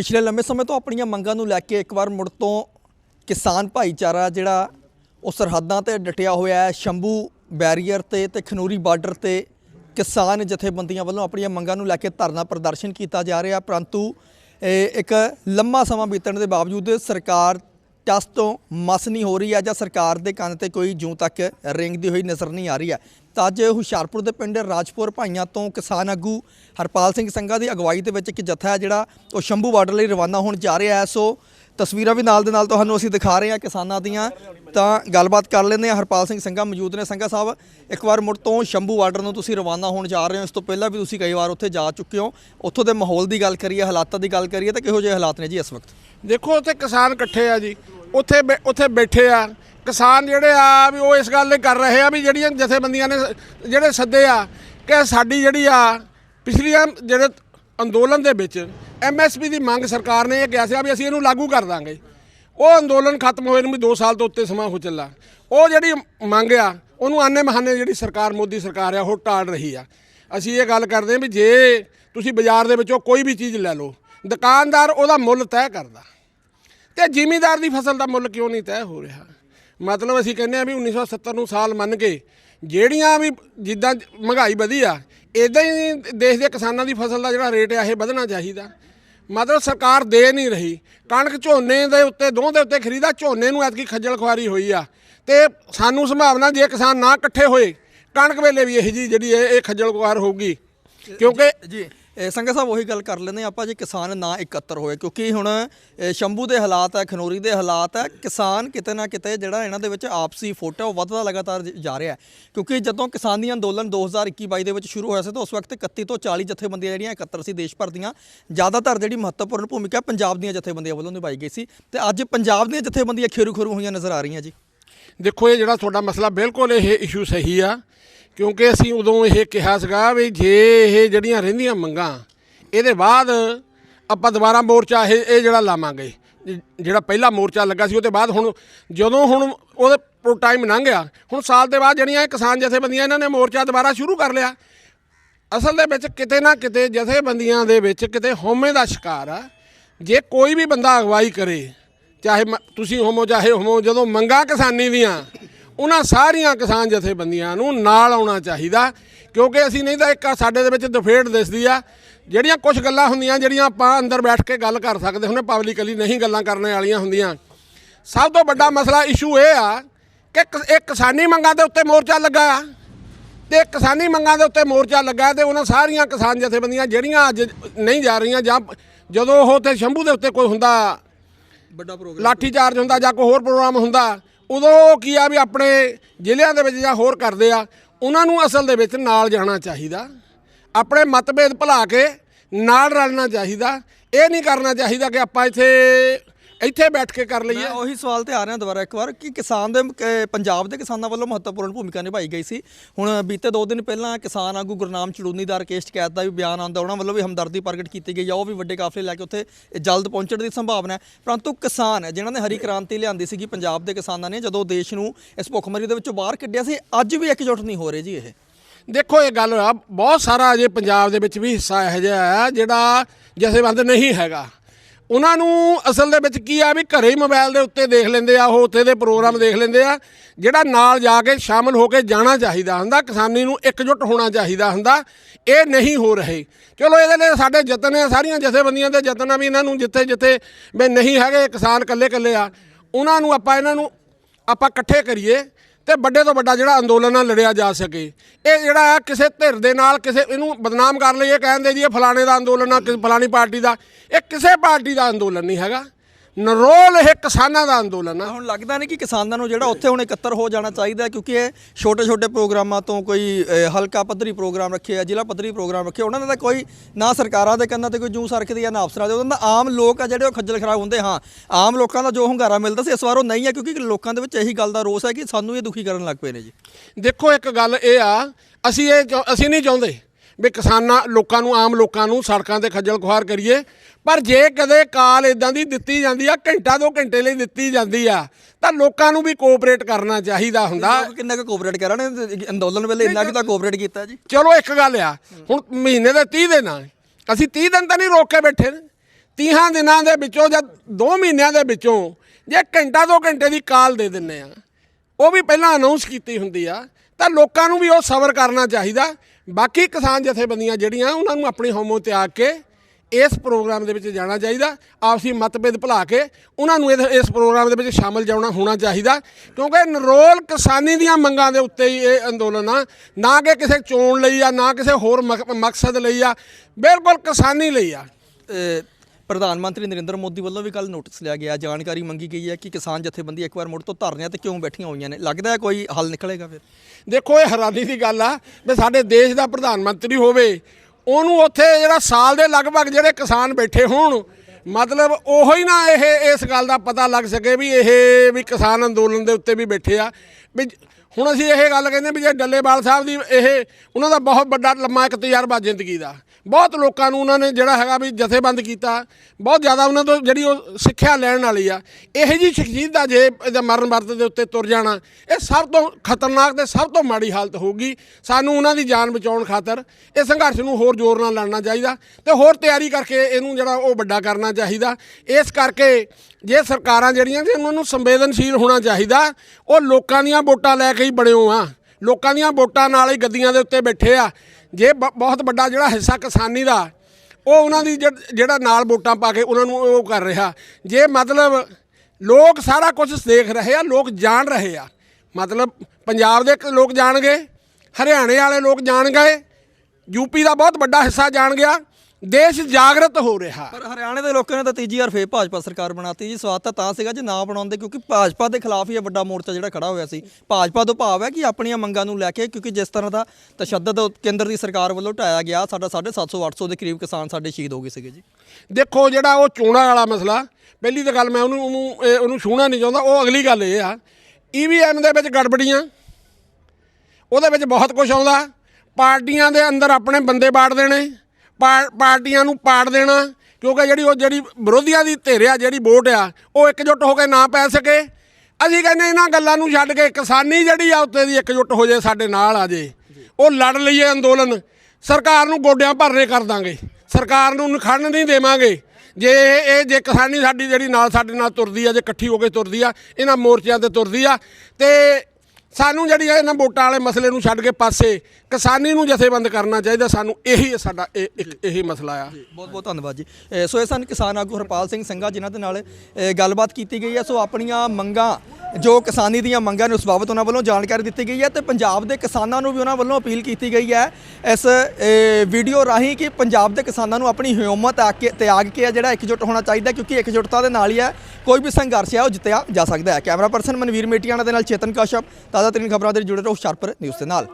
ਪਿਛਲੇ ਲੰਮੇ ਸਮੇਂ ਤੋਂ ਆਪਣੀਆਂ ਮੰਗਾਂ ਨੂੰ ਲੈ ਕੇ ਇੱਕ ਵਾਰ ਮੁੜ ਤੋਂ ਕਿਸਾਨ ਭਾਈਚਾਰਾ ਜਿਹੜਾ ਉਹ ਸਰਹੱਦਾਂ ਤੇ ਡਟਿਆ ਹੋਇਆ ਹੈ। ਸ਼ੰਭੂ ਬੈਰੀਅਰ ਤੇ ਤੇ ਖਨੂਰੀ ਬਾਰਡਰ ਤੇ ਕਿਸਾਨ ਜਥੇਬੰਦੀਆਂ ਵੱਲੋਂ ਆਪਣੀਆਂ ਮੰਗਾਂ ਨੂੰ ਲੈ ਕੇ ਧਰਨਾ ਪ੍ਰਦਰਸ਼ਨ ਕੀਤਾ ਜਾ ਰਿਹਾ ਪਰੰਤੂ ਇਹ ਇੱਕ ਲੰਮਾ ਸਮਾਂ ਬੀਤਣ ਦੇ ਬਾਵਜੂਦ ਸਰਕਾਰ ਟਸ ਤੋਂ ਮਸ ਨਹੀਂ ਹੋ ਰਹੀ ਹੈ ਜਾਂ ਸਰਕਾਰ ਦੇ ਕੰਨ ਤੇ ਕੋਈ ਜੂੰ ਤੱਕ ਰਿੰਗਦੀ ਹੋਈ ਨਜ਼ਰ ਨਹੀਂ ਆ ਰਹੀ ਹੈ। ਤਾਂ ਅੱਜ ਹੁਸ਼ਿਆਰਪੁਰ ਦੇ ਪਿੰਡ ਰਾਜਪੁਰ ਭਾਈਆਂ ਤੋਂ ਕਿਸਾਨ ਆਗੂ ਹਰਪਾਲ ਸਿੰਘ ਸੰਘਾ ਦੀ ਅਗਵਾਈ ਦੇ ਵਿੱਚ ਇੱਕ ਜਥਾ ਹੈ ਜਿਹੜਾ ਉਹ ਸ਼ੰਭੂ ਬਾਰਡਰ ਲਈ ਰਵਾਨਾ ਹੋਣ ਜਾ ਰਿਹਾ ਹੈ। ਸੋ ਤਸਵੀਰਾਂ ਵੀ ਨਾਲ ਦੇ ਨਾਲ ਤੁਹਾਨੂੰ ਅਸੀਂ ਦਿਖਾ ਰਹੇ ਹਾਂ ਕਿਸਾਨਾਂ ਦੀਆਂ। ਤਾਂ ਗੱਲਬਾਤ ਕਰ ਲੈਂਦੇ ਹਾਂ। ਹਰਪਾਲ ਸਿੰਘ ਸੰਘਾ ਮੌਜੂਦ ਨੇ। ਸੰਘਾ ਸਾਹਿਬ, ਇੱਕ ਵਾਰ ਮੁੜ ਤੋਂ ਸ਼ੰਭੂ ਬਾਰਡਰ ਨੂੰ ਤੁਸੀਂ ਰਵਾਨਾ ਹੋਣ ਜਾ ਰਹੇ ਹੋ। ਇਸ ਤੋਂ ਪਹਿਲਾਂ ਵੀ ਤੁਸੀਂ ਕਈ ਵਾਰ ਉੱਥੇ ਜਾ ਚੁੱਕੇ ਹੋ। ਉੱਥੋਂ ਦੇ ਮਾਹੌਲ ਦੀ ਗੱਲ ਕਰੀਏ, ਹਾਲਾਤਾਂ ਦੀ ਗੱਲ ਕਰੀਏ, ਤਾਂ ਕਿਹੋ ਜਿਹੇ ਹਾਲਾਤ ਨੇ ਜੀ ਇਸ ਵਕਤ? ਦੇਖੋ, ਉੱਥੇ ਕਿਸਾਨ ਇਕੱਠੇ ਆ ਜੀ। ਉੱਥੇ ਬੈ- ਉੱਥੇ ਬੈਠੇ ਆ। ਕਿਸਾਨ ਜਿਹੜੇ ਆ ਵੀ ਉਹ ਇਸ ਗੱਲ ਲਈ ਕਰ ਰਹੇ ਆ ਵੀ ਜਿਹੜੀਆਂ ਜਥੇਬੰਦੀਆਂ ਨੇ ਜਿਹੜੇ ਸੱਦੇ ਆ ਕਿ ਸਾਡੀ ਜਿਹੜੀ ਆ, ਪਿਛਲੀਆਂ ਜਿਹੜੇ ਅੰਦੋਲਨ ਦੇ ਵਿੱਚ ਐਮਐਸਪੀ ਦੀ ਮੰਗ ਸਰਕਾਰ ਨੇ ਇਹ ਕਿਹਾ ਸੀ ਵੀ ਅਸੀਂ ਇਹਨੂੰ ਲਾਗੂ ਕਰ ਦਾਂਗੇ। ਉਹ ਅੰਦੋਲਨ ਖਤਮ ਹੋਏ ਨੂੰ ਵੀ 2 ਸਾਲ ਤੋਂ ਉੱਤੇ ਸਮਾਂ ਹੋ ਚੱਲਾ। ਉਹ ਜਿਹੜੀ ਮੰਗ ਆ, ਉਹਨੂੰ ਆਨੇ ਮਹਾਨੇ ਜਿਹੜੀ ਸਰਕਾਰ, ਮੋਦੀ ਸਰਕਾਰ ਆ, ਉਹ ਟਾਲ ਰਹੀ ਆ। ਅਸੀਂ ਇਹ ਗੱਲ ਕਰਦੇ ਹਾਂ ਵੀ ਜੇ ਤੁਸੀਂ ਬਾਜ਼ਾਰ ਦੇ ਵਿੱਚੋਂ ਕੋਈ ਵੀ ਚੀਜ਼ ਲੈ ਲਓ, ਦੁਕਾਨਦਾਰ ਉਹਦਾ ਮੁੱਲ ਤੈਅ ਕਰਦਾ। ਤੇ ਜ਼ਿਮੀਦਾਰ ਦੀ ਫਸਲ ਦਾ ਮੁੱਲ ਕਿਉਂ ਨਹੀਂ ਤੈਅ ਹੋ ਰਿਹਾ? ਮਤਲਬ ਅਸੀਂ ਕਹਿੰਦੇ ਆ ਵੀ 1970 ਨੂੰ ਸਾਲ ਮੰਨ ਕੇ ਜਿਹੜੀਆਂ ਵੀ ਜਿੱਦਾਂ ਮਹਿੰਗਾਈ ਵਧੀ ਆ ਇਦਾਂ ਹੀ ਦੇਸ਼ ਦੇ ਕਿਸਾਨਾਂ ਦੀ ਫਸਲ ਦਾ ਜਿਹੜਾ ਰੇਟ ਆ, ਇਹ ਵਧਣਾ ਚਾਹੀਦਾ। ਮਤਲਬ ਸਰਕਾਰ ਦੇ ਨਹੀਂ ਰਹੀ। ਕਣਕ ਝੋਨੇ ਦੇ ਉੱਤੇ, ਦੋਹਾਂ ਦੇ ਉੱਤੇ ਖਰੀਦਾ, ਝੋਨੇ ਨੂੰ ਐਤਕੀ ਖੱਜਲ ਖੁਆਰੀ ਹੋਈ ਆ। ਤੇ ਸਾਨੂੰ ਸੰਭਾਵਨਾ ਜੇ ਕਿਸਾਨ ਨਾ ਇਕੱਠੇ ਹੋਏ, ਕਣਕ ਵੇਲੇ ਵੀ ਇਹ ਜੀ ਜਿਹੜੀ ਇਹ ਇਹ ਖੱਜਲ ਖੁਆਰ ਹੋਊਗੀ। ਕਿਉਂਕਿ ਜੀ ਇਹ ਸਾਹਿਬ ਉਹੀ ਗੱਲ ਕਰ ਲੈਂਦੇ ਹਾਂ, ਆਪਾਂ ਜੇ ਕਿਸਾਨ ਨਾ ਇਕੱਤਰ ਹੋਏ, ਕਿਉਂਕਿ ਹੁਣ ਸ਼ੰਭੂ ਦੇ ਹਾਲਾਤ ਹੈ, ਖਨੋਰੀ ਦੇ ਹਾਲਾਤ ਹੈ, ਕਿਸਾਨ ਕਿਤੇ ਨਾ ਕਿਤੇ ਜਿਹੜਾ ਇਹਨਾਂ ਦੇ ਵਿੱਚ ਆਪਸੀ ਫੋਟੋ ਉਹ ਵੱਧਦਾ ਲਗਾਤਾਰ ਜਾ ਰਿਹਾ ਕਿਉਂਕਿ ਜਦੋਂ ਕਿਸਾਨੀ ਅੰਦੋਲਨ 2021-22 ਦੇ ਵਿੱਚ ਸ਼ੁਰੂ ਹੋਇਆ ਸੀ, ਤਾਂ ਉਸ ਵਕਤ 31 ਤੋਂ 40 ਜਥੇਬੰਦੀਆਂ ਜਿਹੜੀਆਂ ਇਕੱਤਰ ਸੀ ਦੇਸ਼ ਭਰ ਦੀਆਂ, ਜ਼ਿਆਦਾਤਰ ਜਿਹੜੀ ਮਹੱਤਵਪੂਰਨ ਭੂਮਿਕਾ ਪੰਜਾਬ ਦੀਆਂ ਜਥੇਬੰਦੀਆਂ ਵੱਲੋਂ ਨਿਭਾਈ ਗਈ ਸੀ। ਤੇ ਅੱਜ ਪੰਜਾਬ ਦੀਆਂ ਜਥੇਬੰਦੀਆਂ ਖੇਰੂ ਖੇਰੂ ਹੋਈਆਂ ਨਜ਼ਰ ਆ ਰਹੀਆਂ ਜੀ। ਦੇਖੋ, ਇਹ ਜਿਹੜਾ ਤੁਹਾਡਾ ਮਸਲਾ ਬਿਲਕੁਲ ਇਹ ਇਸ਼ੂ ਸਹੀ ਆ। ਕਿਉਂਕਿ ਅਸੀਂ ਉਦੋਂ ਇਹ ਕਿਹਾ ਸੀਗਾ ਵੀ ਜੇ ਇਹ ਜਿਹੜੀਆਂ ਰਹਿੰਦੀਆਂ ਮੰਗਾਂ, ਇਹਦੇ ਬਾਅਦ ਆਪਾਂ ਦੁਬਾਰਾ ਮੋਰਚਾ ਇਹ ਇਹ ਜਿਹੜਾ ਲਾਵਾਂਗੇ ਜਿਹੜਾ ਪਹਿਲਾ ਮੋਰਚਾ ਲੱਗਾ ਸੀ ਉਹ ਉਹਦੇ ਬਾਅਦ ਹੁਣ ਜਦੋਂ ਹੁਣ ਉਹਦੇ ਟਾਈਮ ਲੰਘ ਗਿਆ, ਹੁਣ ਸਾਲ ਦੇ ਬਾਅਦ ਜਿਹੜੀਆਂ ਕਿਸਾਨ ਜਥੇਬੰਦੀਆਂ ਇਹਨਾਂ ਨੇ ਮੋਰਚਾ ਦੁਬਾਰਾ ਸ਼ੁਰੂ ਕਰ ਲਿਆ। ਅਸਲ ਦੇ ਵਿੱਚ ਕਿਤੇ ਨਾ ਕਿਤੇ ਜਥੇਬੰਦੀਆਂ ਦੇ ਵਿੱਚ ਕਿਤੇ ਹਉਮੈ ਦਾ ਸ਼ਿਕਾਰ ਆ। ਜੇ ਕੋਈ ਵੀ ਬੰਦਾ ਅਗਵਾਈ ਕਰੇ, ਚਾਹੇ ਮ- ਤੁਸੀਂ ਹੋਮੋ ਚਾਹੇ ਹੋਮੋ ਜਦੋਂ ਮੰਗਾ ਕਿਸਾਨੀ ਦੀਆਂ ਉਹਨਾਂ ਸਾਰੀਆਂ ਕਿਸਾਨ ਜਥੇਬੰਦੀਆਂ ਨੂੰ ਨਾਲ ਆਉਣਾ ਚਾਹੀਦਾ ਕਿਉਂਕਿ ਅਸੀਂ ਨਹੀਂ ਤਾਂ ਇੱਕ ਸਾਡੇ ਦੇ ਵਿੱਚ ਦਫੇੜ ਦਿਸਦੀ ਆ। ਜਿਹੜੀਆਂ ਕੁਝ ਗੱਲਾਂ ਹੁੰਦੀਆਂ ਜਿਹੜੀਆਂ ਆਪਾਂ ਅੰਦਰ ਬੈਠ ਕੇ ਗੱਲ ਕਰ ਸਕਦੇ ਹੁੰਨੇ ਪਬਲਿਕਲੀ ਨਹੀਂ ਗੱਲਾਂ ਕਰਨ ਵਾਲੀਆਂ ਹੁੰਦੀਆਂ। ਸਭ ਤੋਂ ਵੱਡਾ ਮਸਲਾ ਇਸ਼ੂ ਇਹ ਆ ਕਿ ਕ- ਇਹ ਕਿਸਾਨੀ ਮੰਗਾਂ ਦੇ ਉੱਤੇ ਮੋਰਚਾ ਲੱਗਾ ਆ। ਤੇ ਕਿਸਾਨੀ ਮੰਗਾਂ ਦੇ ਉੱਤੇ ਮੋਰਚਾ ਲੱਗਾ ਤੇ ਉਹਨਾਂ ਸਾਰੀਆਂ ਕਿਸਾਨ ਜਥੇਬੰਦੀਆਂ ਜਿਹੜੀਆਂ ਅੱਜ ਨਹੀਂ ਜਾ ਰਹੀਆਂ ਜਾਂ ਜਦੋਂ ਉਹ ਤੇ ਸ਼ੰਭੂ ਦੇ ਉੱਤੇ ਕੋਈ ਹੁੰਦਾ ਵੱਡਾ ਪ੍ਰੋਗਰਾਮ ਲਾਠੀ ਚਾਰਜ ਹੁੰਦਾ ਜਾਂ ਕੋਈ ਹੋਰ ਪ੍ਰੋਗਰਾਮ ਹੁੰਦਾ ਉਦੋਂ ਕੀ ਆ ਵੀ ਆਪਣੇ ਜ਼ਿਲ੍ਹਿਆਂ ਦੇ ਵਿੱਚ ਜਾਂ ਹੋਰ ਕਰਦੇ ਆ, ਉਹਨਾਂ ਨੂੰ ਅਸਲ ਦੇ ਵਿੱਚ ਨਾਲ ਜਾਣਾ ਚਾਹੀਦਾ। ਆਪਣੇ ਮਤਭੇਦ ਭੁਲਾ ਕੇ ਨਾਲ ਰਲਣਾ ਚਾਹੀਦਾ। ਇਹ ਨਹੀਂ ਕਰਨਾ ਚਾਹੀਦਾ ਕਿ ਆਪਾਂ ਇੱਥੇ ਇੱਥੇ ਬੈਠ ਕੇ ਕਰ ਲਈਏ। ਮੈਂ ਉਹੀ ਸਵਾਲ ਤੇ ਆ ਰਿਹਾ ਦੁਬਾਰਾ ਇੱਕ ਵਾਰ ਕਿ ਕਿਸਾਨ ਦੇ ਅਹ, ਪੰਜਾਬ ਦੇ ਕਿਸਾਨਾਂ ਵੱਲੋਂ ਮਹੱਤਵਪੂਰਨ ਭੂਮਿਕਾ ਨਿਭਾਈ ਗਈ ਸੀ। ਹੁਣ ਬੀਤੇ ਦੋ ਦਿਨ ਪਹਿਲਾਂ ਕਿਸਾਨ ਆਗੂ ਗੁਰਨਾਮ ਚੜੂਨੀ ਦਾ ਰਕੇਸ਼ ਸ਼ਿਕਾਇਤ ਦਾ ਵੀ ਬਿਆਨ ਆਉਂਦਾ ਉਹਨਾਂ ਵੱਲੋਂ ਵੀ ਹਮਦਰਦੀ ਪ੍ਰਗਟ ਕੀਤੀ ਗਈ ਆ। ਉਹ ਵੀ ਵੱਡੇ ਕਾਫਲੇ ਲੈ ਕੇ ਉੱਥੇ ਜਲਦ ਪਹੁੰਚਣ ਦੀ ਸੰਭਾਵਨਾ ਹੈ। ਪਰੰਤੂ ਕਿਸਾਨ ਹੈ, ਜਿਨ੍ਹਾਂ ਨੇ ਹਰੀ ਕ੍ਰਾਂਤੀ ਲਿਆਂਦੀ ਸੀਗੀ ਪੰਜਾਬ ਦੇ ਕਿਸਾਨਾਂ ਨੇ ਜਦੋਂ ਦੇਸ਼ ਨੂੰ ਇਸ ਭੁੱਖਮਰੀ ਦੇ ਵਿੱਚੋਂ ਬਾਹਰ ਕੱਢਿਆ ਸੀ ਅੱਜ ਵੀ ਇਕਜੁੱਟ ਨਹੀਂ ਹੋ ਰਹੇ ਜੀ ਇਹ। ਦੇਖੋ ਇਹ ਗੱਲ ਆ ਬਹੁਤ ਸਾਰਾ ਅਜੇ ਪੰਜਾਬ ਦੇ ਵਿੱਚ ਵੀ ਹਿੱਸਾ ਇਹੋ ਜਿਹਾ ਹੈ ਜਿਹੜਾ ਜਥੇਬੰਦ ਨਹੀਂ ਹੈਗਾ। ਉਹਨਾਂ ਨੂੰ ਅਸਲ ਦੇ ਵਿੱਚ ਕੀ ਆ ਵੀ ਘਰੇ ਹੀ ਮੋਬਾਈਲ ਦੇ ਉੱਤੇ ਦੇਖ ਲੈਂਦੇ ਆ, ਉਹ ਉੱਥੇ ਦੇ ਪ੍ਰੋਗਰਾਮ ਦੇਖ ਲੈਂਦੇ ਆ, ਜਿਹੜਾ ਨਾਲ ਜਾ ਕੇ ਸ਼ਾਮਲ ਹੋ ਕੇ ਜਾਣਾ ਚਾਹੀਦਾ ਹੁੰਦਾ, ਕਿਸਾਨੀ ਨੂੰ ਇਕਜੁੱਟ ਹੋਣਾ ਚਾਹੀਦਾ ਹੁੰਦਾ, ਇਹ ਨਹੀਂ ਹੋ ਰਹੇ। ਚਲੋ ਇਹਦੇ ਲਈ ਸਾਡੇ ਯਤਨ ਆ, ਸਾਰੀਆਂ ਜਥੇਬੰਦੀਆਂ ਦੇ ਯਤਨ ਆ ਵੀ ਇਹਨਾਂ ਨੂੰ ਜਿੱਥੇ ਜਿੱਥੇ ਵੀ ਨਹੀਂ ਹੈਗੇ, ਕਿਸਾਨ ਇਕੱਲੇ ਇਕੱਲੇ ਆ, ਉਹਨਾਂ ਨੂੰ ਆਪਾਂ ਇਹਨਾਂ ਨੂੰ ਆਪਾਂ ਇਕੱਠੇ ਕਰੀਏ। ਤੇ ਵੱਡੇ ਤੋਂ ਵੱਡਾ ਜਿਹੜਾ ਅੰਦੋਲਨ ਆ ਲੜਿਆ ਜਾ ਸਕੇ। ਇਹ ਜਿਹੜਾ ਆ ਕਿਸੇ ਧਿਰ ਦੇ ਨਾਲ ਕਿਸੇ ਇਹਨੂੰ ਬਦਨਾਮ ਕਰਨ ਲਈ ਇਹ ਕਹਿੰਦੇ ਜੀ ਇਹ ਫਲਾਣੇ ਦਾ ਅੰਦੋਲਨ ਆ, ਕਿਸੇ ਫਲਾਣੀ ਪਾਰਟੀ ਦਾ। ਇਹ ਕਿਸੇ ਪਾਰਟੀ ਦਾ ਅੰਦੋਲਨ ਨਹੀਂ ਹੈਗਾ। ਨਰੋਲ ਇਹ ਕਿਸਾਨਾਂ ਦਾ ਅੰਦੋਲਨ ਆ। ਹੁਣ ਲੱਗਦਾ ਨਹੀਂ ਕਿ ਕਿਸਾਨਾਂ ਨੂੰ ਜਿਹੜਾ ਉੱਥੇ ਹੁਣ ਇਕੱਤਰ ਹੋ ਜਾਣਾ ਚਾਹੀਦਾ ਹੈ ਕਿਉਂਕਿ ਇਹ ਛੋਟੇ ਛੋਟੇ ਪ੍ਰੋਗਰਾਮਾਂ ਤੋਂ ਕੋਈ ਹਲਕਾ ਪੱਧਰੀ ਪ੍ਰੋਗਰਾਮ ਰੱਖੇ ਆ ਜ਼ਿਲ੍ਹਾ ਪੱਧਰੀ ਪ੍ਰੋਗਰਾਮ ਰੱਖੇ ਉਹਨਾਂ ਦਾ ਤਾਂ ਕੋਈ ਨਾ ਸਰਕਾਰਾਂ ਦੇ ਕੰਨਾਂ ਤੇ ਕੋਈ ਜੂੰ ਸਰਕਦੀ ਆ ਨਾ ਅਫਸਰਾਂ ਦੇ ਉਹਨਾਂ ਦਾ ਆਮ ਲੋਕ ਆ ਜਿਹੜੇ ਉਹ ਖੱਜਲ ਖਰਾਬ ਹੁੰਦੇ ਹਾਂ ਆਮ ਲੋਕਾਂ ਦਾ ਜੋ ਹੁੰਗਾਰਾ ਮਿਲਦਾ ਸੀ ਇਸ ਵਾਰ ਉਹ ਨਹੀਂ ਹੈ ਕਿਉਂਕਿ ਲੋਕਾਂ ਦੇ ਵਿੱਚ ਇਹੀ ਗੱਲ ਦਾ ਰੋਸ ਹੈ ਕਿ ਸਾਨੂੰ ਇਹ ਦੁਖੀ ਕਰਨ ਲੱਗ ਪਏ ਨੇ ਜੀ। ਦੇਖੋ ਇੱਕ ਗੱਲ ਇਹ ਆ ਅਸੀਂ ਇਹ ਚਾਹੁ- ਅਸੀਂ ਨਹੀਂ ਚਾਹੁੰਦੇ ਵੀ ਕਿਸਾਨਾਂ ਲੋਕਾਂ ਨੂੰ ਆਮ ਲੋਕਾਂ ਨੂੰ ਸੜਕਾਂ ਤੇ ਖੱਜਲ ਖੁਆਰ ਕਰੀਏ। ਪਰ ਜੇ ਕਦੇ ਕਾਲ ਇਦਾਂ ਦੀ ਦਿੱਤੀ ਜਾਂਦੀ ਆ ਘੰਟਾ ਦੋ ਘੰਟੇ ਲਈ ਦਿੱਤੀ ਜਾਂਦੀ ਆ ਤਾਂ ਲੋਕਾਂ ਨੂੰ ਵੀ ਕੋਆਪਰੇਟ ਕਰਨਾ ਚਾਹੀਦਾ ਹੁੰਦਾ। ਕਿੰਨਾ ਕੁ ਕੋਆਪਰੇਟ ਕਰ ਅੰਦੋਲਨ ਵੇਲੇ ਇੰਨਾ ਕਿ ਤਾਂ ਕੋਆਪਰੇਟ ਕੀਤਾ ਜੀ। ਚਲੋ ਇੱਕ ਗੱਲ ਆ ਹੁਣ ਮਹੀਨੇ ਦੇ 30 ਦਿਨ ਆ ਅਸੀਂ 30 ਦਿਨ ਤਾਂ ਨਹੀਂ ਰੋਕ ਕੇ ਬੈਠੇ ਨੇ। 30 ਦਿਨਾਂ ਦੇ ਵਿੱਚੋਂ ਜਾਂ 2 ਮਹੀਨਿਆਂ ਦੇ ਵਿੱਚੋਂ ਜੇ ਘੰਟਾ ਦੋ ਘੰਟੇ ਦੀ ਕਾਲ ਦੇ ਦਿੰਨੇ ਆ ਉਹ ਵੀ ਪਹਿਲਾਂ ਅਨਾਉਂਸ ਕੀਤੀ ਹੁੰਦੀ ਆ, ਤਾਂ ਲੋਕਾਂ ਨੂੰ ਵੀ ਉਹ ਸਬਰ ਕਰਨਾ ਚਾਹੀਦਾ। ਬਾਕੀ ਕਿਸਾਨ ਜਥੇਬੰਦੀਆਂ ਜਿਹੜੀਆਂ, ਉਹਨਾਂ ਨੂੰ ਆਪਣੀ ਹੋਮੋ ਤਿਆਗ ਕੇ ਇਸ ਪ੍ਰੋਗਰਾਮ ਦੇ ਵਿੱਚ ਜਾਣਾ ਚਾਹੀਦਾ, ਆਪਸੀ ਮਤਭੇਦ ਭੁਲਾ ਕੇ ਉਹਨਾਂ ਨੂੰ ਇਹਦੇ- ਇਸ ਪ੍ਰੋਗਰਾਮ ਦੇ ਵਿੱਚ ਸ਼ਾਮਲ ਜਾਣਾ ਹੋਣਾ ਚਾਹੀਦਾ। ਕਿਉਂਕਿ ਨਰੋਲ ਕਿਸਾਨੀ ਦੀਆਂ ਮੰਗਾਂ ਦੇ ਉੱਤੇ ਹੀ ਇਹ ਅੰਦੋਲਨ ਆ। ਨਾ ਕਿ ਕਿਸੇ ਚੋਣ ਲਈ ਆ, ਨਾ ਕਿਸੇ ਹੋਰ ਮਕ- ਮਕਸਦ ਲਈ ਆ। ਬਿਲਕੁਲ ਕਿਸਾਨੀ ਲਈ ਆ। ਪ੍ਰਧਾਨ ਮੰਤਰੀ ਨਰਿੰਦਰ ਮੋਦੀ ਵੱਲੋਂ ਵੀ ਕੱਲ ਨੋਟਿਸ ਲਿਆ ਗਿਆ। ਜਾਣਕਾਰੀ ਮੰਗੀ ਗਈ ਹੈ ਕਿ ਕਿਸਾਨ ਜਥੇਬੰਦੀ ਇੱਕ ਵਾਰ ਮੁੜ ਤੋਂ ਧਰਨਿਆਂ ਤੇ ਕਿਉਂ ਬੈਠੀਆਂ ਹੋਈਆਂ ਨੇ? ਲੱਗਦਾ ਹੈ ਕੋਈ ਹੱਲ ਨਿਕਲੇਗਾ ਫਿਰ? ਦੇਖੋ, ਇਹ ਹੈਰਾਨੀ ਦੀ ਗੱਲ ਆ ਵੀ ਸਾਡੇ ਦੇਸ਼ ਦਾ ਪ੍ਰਧਾਨ ਮੰਤਰੀ ਹੋਵੇ, ਉਹਨੂੰ ਉੱਥੇ ਜਿਹੜਾ ਸਾਲ ਦੇ ਲਗਭਗ ਜਿਹੜੇ ਕਿਸਾਨ ਬੈਠੇ ਹੋਣ, ਮਤਲਬ ਉਹੋ ਹੀ ਨਾ ਇਹ ਇਸ ਗੱਲ ਦਾ ਪਤਾ ਲੱਗ ਸਕੇ ਵੀ ਇਹ ਵੀ ਕਿਸਾਨ ਅੰਦੋਲਨ ਦੇ ਉੱਤੇ ਵੀ ਬੈਠੇ ਆ। ਵੀ ਹੁਣ ਅਸੀਂ ਇਹ ਗੱਲ ਕਹਿੰਦੇ ਵੀ ਜੇ ਡੱਲੇਵਾਲ ਸਾਹਿਬ ਦੀ ਇਹ, ਉਹਨਾਂ ਦਾ ਬਹੁਤ ਵੱਡਾ ਲੰਮਾ ਇੱਕ ਤਜਰਬਾ ਜ਼ਿੰਦਗੀ ਦਾ। ਬਹੁਤ ਲੋਕਾਂ ਨੂੰ ਉਹਨਾਂ ਨੇ ਜਿਹੜਾ ਹੈਗਾ ਵੀ ਜਥੇਬੰਦ ਕੀਤਾ, ਬਹੁਤ ਜ਼ਿਆਦਾ ਉਹਨਾਂ ਤੋਂ ਜਿਹੜੀ ਉਹ ਸਿੱਖਿਆ ਲੈਣ ਵਾਲੀ ਆ। ਇਹੋ ਜੀ ਸ਼ਖਸੀਅਤ ਦਾ ਜੇ ਇਹਦਾ ਮਰਨ ਵਰਤ ਦੇ ਉੱਤੇ ਤੁਰ ਜਾਣਾ, ਇਹ ਸਭ ਤੋਂ ਖਤਰਨਾਕ ਤੇ ਸਭ ਤੋਂ ਮਾੜੀ ਹਾਲਤ ਹੋਊਗੀ। ਸਾਨੂੰ ਉਹਨਾਂ ਦੀ ਜਾਨ ਬਚਾਉਣ ਖਾਤਰ ਇਹ ਸੰਘਰਸ਼ ਨੂੰ ਹੋਰ ਜ਼ੋਰ ਨਾਲ ਲੜਨਾ ਚਾਹੀਦਾ ਤੇ ਹੋਰ ਤਿਆਰੀ ਕਰਕੇ ਇਹਨੂੰ ਜਿਹੜਾ ਉਹ ਵੱਡਾ ਕਰਨਾ ਚਾਹੀਦਾ। ਇਸ ਕਰਕੇ ਜੇ ਸਰਕਾਰਾਂ ਜਿਹੜੀਆਂ ਨੇ ਉਹਨਾਂ ਨੂੰ ਸੰਵੇਦਨਸ਼ੀਲ ਹੋਣਾ ਚਾਹੀਦਾ, ਉਹ ਲੋਕਾਂ ਦੀਆਂ ਵੋਟਾਂ ਲੈ ਕੇ ਹੀ ਬਣਿਓ ਆ। ਲੋਕਾਂ ਦੀਆਂ ਵੋਟਾਂ ਨਾਲ ਹੀ ਗੱਦੀਆਂ ਦੇ ਉੱਤੇ ਬੈਠੇ ਆ। ਜੇ ਬ- ਬਹੁਤ ਵੱਡਾ ਜਿਹੜਾ ਹਿੱਸਾ ਕਿਸਾਨੀ ਦਾ, ਉਹ ਉਹਨਾਂ ਦੀ ਜਿਹ- ਜਿਹੜਾ ਨਾਲ ਵੋਟਾਂ ਪਾ ਕੇ ਉਹਨਾਂ ਨੂੰ ਉਹ ਕਰ ਰਿਹਾ। ਜੇ ਮਤਲਬ ਲੋਕ ਸਾਰਾ ਕੁਝ ਦੇਖ ਰਹੇ ਆ, ਲੋਕ ਜਾਣ ਰਹੇ ਆ। ਮਤਲਬ ਪੰਜਾਬ ਦੇ ਲੋਕ ਜਾਣ ਗਏ ਹਰਿਆਣੇ ਵਾਲੇ ਲੋਕ ਜਾਣ ਗਏ ਯੂਪੀ ਦਾ ਬਹੁਤ ਵੱਡਾ ਹਿੱਸਾ ਜਾਣ ਗਿਆ। ਦੇਸ਼ ਜਾਗਰਤ ਹੋ ਰਿਹਾ। ਪਰ ਹਰਿਆਣੇ ਦੇ ਲੋਕਾਂ ਨੇ ਤਾਂ ਤੀਜੀ ਵਾਰ ਫੇਰ ਭਾਜਪਾ ਸਰਕਾਰ ਬਣਾਤੀ। ਜੀ ਸਵਾਦ ਤਾਂ ਤਾਂ ਸੀਗਾ ਜੇ ਨਾ ਬਣਾਉਂਦੇ ਕਿਉਂਕਿ ਭਾਜਪਾ ਦੇ ਖਿਲਾਫ ਹੀ ਇਹ ਵੱਡਾ ਮੋਰਚਾ ਜਿਹੜਾ ਖੜਾ ਹੋਇਆ ਸੀ। ਭਾਜਪਾ ਤੋਂ ਭਾਵ ਹੈ ਕਿ ਆਪਣੀਆਂ ਮੰਗਾਂ ਨੂੰ ਲੈ ਕੇ ਕਿਉਂਕਿ ਜਿਸ ਤਰ੍ਹਾਂ ਦਾ ਤਸ਼ੱਦਦ ਕੇਂਦਰ ਦੀ ਸਰਕਾਰ ਵੱਲੋਂ ਢਾਇਆ ਗਿਆ ਸਾਡਾ 750 800 ਦੇ ਕਰੀਬ ਕਿਸਾਨ ਸਾਡੇ ਸ਼ਹੀਦ ਹੋ ਗਏ ਸੀਗੇ ਜੀ। ਦੇਖੋ ਜਿਹੜਾ ਉਹ ਚੋਣਾਂ ਵਾਲਾ ਮਸਲਾ ਪਹਿਲੀ ਤਾਂ ਗੱਲ ਮੈਂ ਉਹਨੂੰ ਉਹਨੂੰ ਉਹਨੂੰ ਛੂਣਾ ਨਹੀਂ ਚਾਹੁੰਦਾ ਉਹ ਅਗਲੀ ਗੱਲ ਇਹ ਆ। ਈਵੀਐਮ ਦੇ ਵਿੱਚ ਗੜਬੜੀਆਂ ਉਹਦੇ ਵਿੱਚ ਬਹੁਤ ਕੁਝ ਆਉਂਦਾ। ਪਾਰਟੀਆਂ ਦੇ ਅੰਦਰ ਆਪਣੇ ਬੰਦੇ ਬਾੜ ਦੇਣੇ ਪਾਰਟੀਆਂ ਨੂੰ ਪਾੜ ਦੇਣਾ, ਕਿਉਂਕਿ ਜਿਹੜੀ ਉਹ ਜਿਹੜੀ ਵਿਰੋਧੀਆਂ ਦੀ ਧਿਰ ਆ, ਜਿਹੜੀ ਵੋਟ ਆ, ਉਹ ਇਕਜੁੱਟ ਹੋ ਕੇ ਨਾ ਪੈ ਸਕੇ। ਅਸੀਂ ਕਹਿੰਦੇ ਇਹਨਾਂ ਗੱਲਾਂ ਨੂੰ ਛੱਡ ਕੇ ਕਿਸਾਨੀ ਜਿਹੜੀ ਆ, ਉੱਤੇ ਦੀ ਇਕਜੁੱਟ ਹੋ ਜੇ, ਸਾਡੇ ਨਾਲ ਆ ਜੇ। ਉਹ ਲੜ ਲਈਏ ਅੰਦੋਲਨ। ਸਰਕਾਰ ਨੂੰ ਗੋਡਿਆਂ ਭਰਨੇ ਕਰ ਦਾਂਗੇ। ਸਰਕਾਰ ਨੂੰ ਨਖੜਨ ਨਹੀਂ ਦੇਵਾਂਗੇ। ਜੇ ਇਹ ਜੇ ਕਿਸਾਨੀ ਸਾਡੀ ਜਿਹੜੀ ਨਾਲ ਸਾਡੇ ਨਾਲ ਤੁਰਦੀ ਆ, ਜੇ ਇਕੱਠੀ ਹੋ ਕੇ ਤੁਰਦੀ ਆ, ਇਹਨਾਂ ਮੋਰਚਿਆਂ ਤੇ ਤੁਰਦੀ ਆ, ਤੇ ਸਾਨੂੰ ਜਿਹੜੀ ਆ ਇਹਨਾਂ ਵੋਟਾਂ ਵਾਲੇ ਮਸਲੇ ਨੂੰ ਛੱਡ ਕੇ ਪਾਸੇ ਕਿਸਾਨੀ ਨੂੰ ਜਥੇਬੰਦ ਕਰਨਾ ਚਾਹੀਦਾ ਸਾਨੂੰ ਇਹੀ ਸਾਡਾ ਇਹ ਇੱਕ ਇਹੀ ਮਸਲਾ ਆ। ਬਹੁਤ ਬਹੁਤ ਧੰਨਵਾਦ ਜੀ। ਅ, ਸੋ ਇਹ ਸਨ ਕਿਸਾਨ ਆਗੂ ਹਰਪਾਲ ਸਿੰਘ ਸੰਘਾ ਜਿਨ੍ਹਾਂ ਦੇ ਨਾਲ ਅ, ਗੱਲਬਾਤ ਕੀਤੀ ਗਈ ਹੈ। ਸੋ ਆਪਣੀਆਂ ਮੰਗਾਂ ਜੋ ਕਿਸਾਨੀ ਦੀਆਂ ਮੰਗਾਂ ਨੇ ਉਸ ਬਾਬਤ ਉਹਨਾਂ ਵੱਲੋਂ ਜਾਣਕਾਰੀ ਦਿੱਤੀ ਗਈ ਹੈ ਤੇ ਪੰਜਾਬ ਦੇ ਕਿਸਾਨਾਂ ਨੂੰ ਵੀ ਉਹਨਾਂ ਵੱਲੋਂ ਅਪੀਲ ਕੀਤੀ ਗਈ ਹੈ ਇਸ ਅ, ਵੀਡੀਓ ਰਾਹੀਂ ਕਿ ਪੰਜਾਬ ਦੇ ਕਿਸਾਨਾਂ ਨੂੰ ਆਪਣੀ ਹਿੰਮਤ ਆ ਕੇ ਤਿਆਗ ਕੇ ਆ ਜਿਹੜਾ ਇਕਜੁੱਟ ਹੋਣਾ ਚਾਹੀਦਾ ਕਿਉਂਕਿ ਇਕਜੁੱਟਤਾ ਦੇ ਨਾਲ ਹੀ ਹੈ ਕੋਈ ਵੀ ਸੰਘਰਸ਼ ਹੈ ਉਹ ਜਿੱਤਿਆ ਜਾ ਸਕਦਾ ਹੈ। ਕੈਮਰਾ ਪਰਸਨ ਮਨਵੀਰ ਮੇਟੀਆਣਾ ਦੇ ਨਾਲ ਚੇਤਨ ਕਸ਼ਪ ਤਾਜ਼ਾ ਤਰੀਨ ਖਬਰਾਂ ਦੇ ਜੁੜੇ ਰਹੋ ਹੁਸ਼ਿਆਰਪੁਰ ਨਿਊਜ਼ ਦੇ ਨਾਲ।